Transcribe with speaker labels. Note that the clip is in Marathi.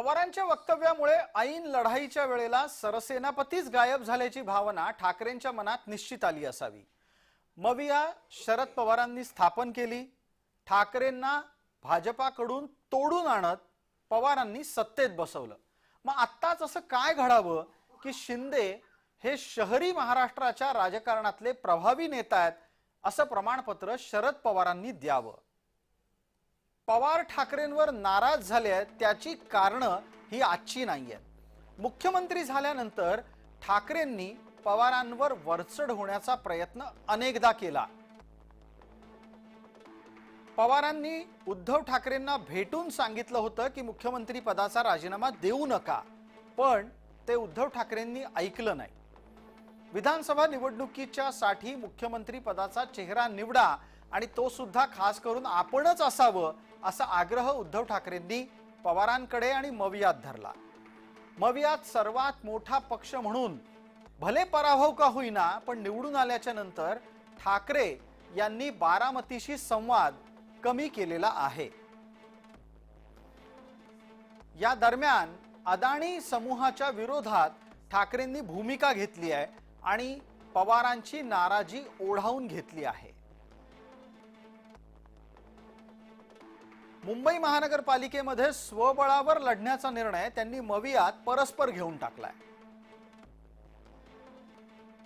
Speaker 1: पवारांच्या वक्तव्यामुळे ऐन लढाईच्या वेळेला सरसेनापतीच गायब झाल्याची भावना ठाकरेंच्या मनात निश्चित आली असावी. मविया शरद पवारांनी स्थापन केली. ठाकरेंना भाजपाकडून तोडून आणत पवारांनी सत्तेत बसवलं. मग आत्ताच असं काय घडावं की शिंदे हे शहरी महाराष्ट्राच्या राजकारणातले प्रभावी नेता आहेत असं प्रमाणपत्र शरद पवारांनी द्यावं? पवार ठाकरेंवर नाराज झाले आहेत त्याची कारणं ही आजची नाही आहेत मुख्यमंत्री झाल्यानंतर ठाकरेंनी पवारांवर वरचढ होण्याचा प्रयत्न अनेकदा केला. पवारांनी उद्धव ठाकरेंना भेटून सांगितलं होतं की मुख्यमंत्री पदाचा राजीनामा देऊ नका पण ते उद्धव ठाकरेंनी ऐकलं नाही. विधानसभा निवडणुकीच्या साठी मुख्यमंत्री पदाचा चेहरा निवडा आणि तो सुद्धा खास करून आपणच असावं असा आग्रह उद्धव ठाकरेंनी पवारांकडे आणि मवियात धरला. मवियात सर्वात मोठा पक्ष म्हणून भले पराभव का होईना पण निवडून आल्याच्यानंतर ठाकरे यांनी बारामतीशी संवाद कमी केलेला आहे. या दरम्यान अदाणी समूहाच्या विरोधात ठाकरेंनी भूमिका घेतली आहे आणि पवारांची नाराजी ओढावून घेतली आहे. मुंबई महानगरपालिकेमध्ये स्वबळावर लढण्याचा निर्णय त्यांनी मवियात परस्पर घेऊन टाकलाय.